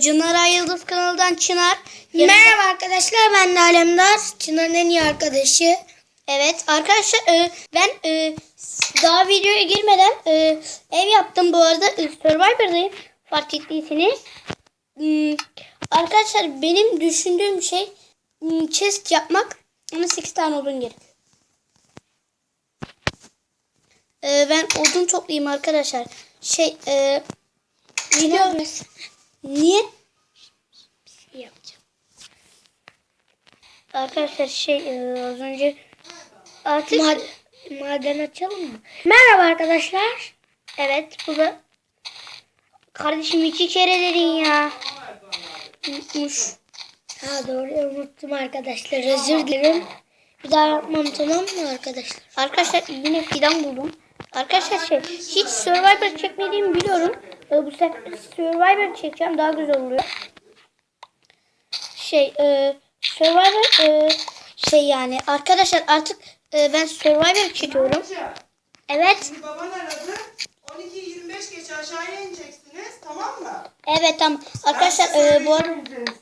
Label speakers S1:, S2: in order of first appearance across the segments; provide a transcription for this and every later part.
S1: Çınar Yıldız kanalından Çınar. Yanımda-
S2: Merhaba arkadaşlar ben de Alemdar. Çınar'ın en iyi arkadaşı.
S1: Evet arkadaşlar e, ben e, daha videoya girmeden e, ev yaptım bu arada Survivor'dayım fark ettiyseniz. Hmm, arkadaşlar benim düşündüğüm şey hmm, chest yapmak ama 8 tane odun gerek. Ben odun toplayayım arkadaşlar. Şey e, video niye?
S2: Yapacağım.
S1: Arkadaşlar şey e, az önce artık
S2: Mad- maden açalım mı? Merhaba arkadaşlar.
S1: Evet bu da kardeşim iki kere dedin ya. Unutmuş.
S2: Ha doğru unuttum arkadaşlar. Özür dilerim. Bir daha yapmam tamam mı arkadaşlar?
S1: Arkadaşlar yine fidan buldum. Arkadaşlar şey hiç Survivor çekmediğimi biliyorum. E, bu sefer Survivor çekeceğim daha güzel oluyor. Şey e, Survivor e, şey yani arkadaşlar artık e, ben Survivor çekiyorum. Evet.
S3: Şimdi baban aradı. 12.25 geç aşağıya ineceksiniz. Tamam mı?
S1: Evet tamam. Arkadaşlar e, bu arada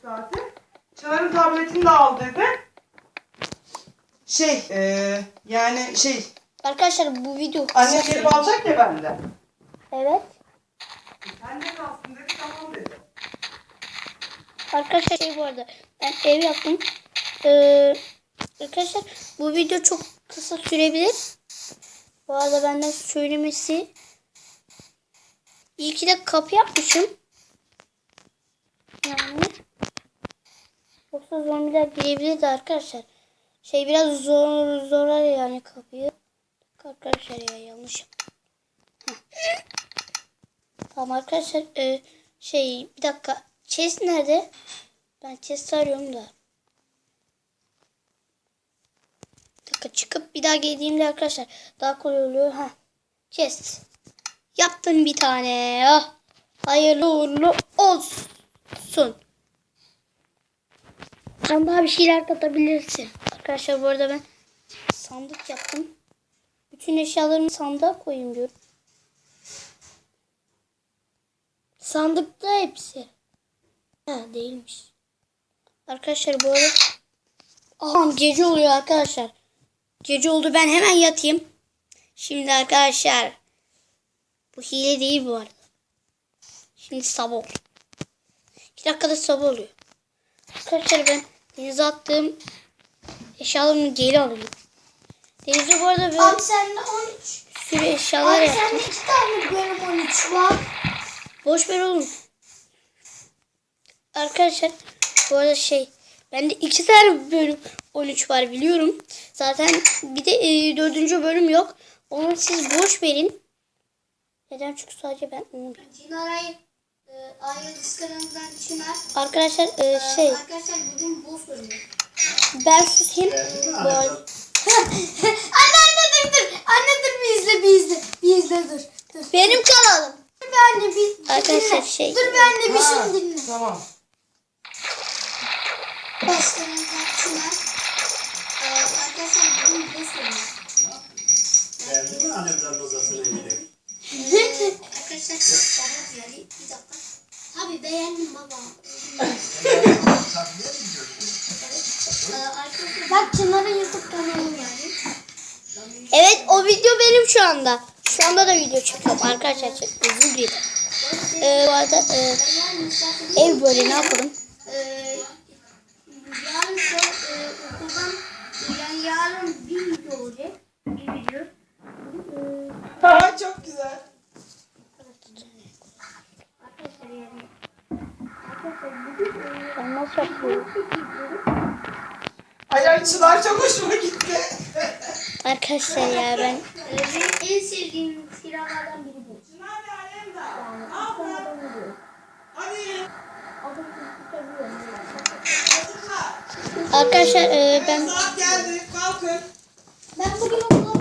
S3: saati. Çağrı'nın tabletini de al dedi. Şey, eee yani şey,
S1: arkadaşlar bu video
S3: anne gelip alacak ya bende.
S1: Evet. Arkadaşlar şey bu arada ben ev yaptım. Ee, arkadaşlar bu video çok kısa sürebilir. Bu arada benden söylemesi. İyi ki de kapı yapmışım. Yani. Yoksa zombiler girebilirdi arkadaşlar. Şey biraz zor zorar yani kapıyı. Arkadaşlar ya yanlış. Tamam arkadaşlar e, şey bir dakika chest nerede? Ben chest arıyorum da. Bir dakika çıkıp bir daha geldiğimde arkadaşlar daha kolay oluyor. Ha. Chest. Yaptım bir tane. Ah. Hayırlı uğurlu olsun.
S2: Sen daha bir şeyler katabilirsin.
S1: Arkadaşlar bu arada ben sandık yaptım. Bütün eşyalarımı sandığa koyayım diyorum.
S2: Sandıkta hepsi. Ha değilmiş.
S1: Arkadaşlar bu arada Aha gece oluyor arkadaşlar. Gece oldu ben hemen yatayım. Şimdi arkadaşlar bu hile değil bu arada. Şimdi sabah oluyor. 2 dakikada sabah oluyor. Arkadaşlar ben denize attığım eşyalarımı geri alayım. Denizde bu arada böyle
S2: Abi sende 13.
S1: sürü eşyalar
S2: Abi
S1: yaptım.
S2: sende 2 tane bölüm 13 var.
S1: Boş ver oğlum. Arkadaşlar bu arada şey bende iki tane bölüm 13 var biliyorum. Zaten bir de e, dördüncü bölüm yok. Onu siz boş verin. Neden? Çünkü sadece ben onu biliyorum.
S2: Çınar'ı e, kanalından Çınar.
S1: Arkadaşlar e, şey
S2: Arkadaşlar bugün boss oynuyor.
S1: ben susayım. Bu arada-
S2: anne anne dur dur. Anne dur bir izle bir izle. Bir izle dur. Dur.
S1: Benim kanalım.
S2: Dur bir anne bir. bir
S1: Arkadaşlar
S2: dinle.
S1: Şey-
S2: Dur bir anne bir şunu dinle.
S3: Tamam.
S2: E, arkadaşlar bugün oynuyor.
S4: Beğendin mi annemlerin odasını gidelim?
S2: Arkadaşlar baba yani bir dakika. Tabii beğendim baba. Bak Çınar'ın YouTube kanalı yani.
S1: Evet o video benim şu anda. Şu anda da video çekiyorum arkadaşlar. Çok özür dilerim. E, bu arada e, ev böyle ne yapalım?
S2: Ee, yarın e, okuldan yani yarın bir video olacak. Bir video.
S3: Ha, çok güzel.
S1: Ben nasıl yapıyorum?
S3: Ay ay Çınar çok hoşuma gitti.
S1: Arkadaşlar ya ben
S2: Ee, benim en sevdiğim silahlardan biri bu.
S3: Alem de. Ne yapın? Hadi. Çocuklar.
S1: arkadaşlar e, ben
S3: Saat geldi. Kalkın.
S2: Ben bugün okula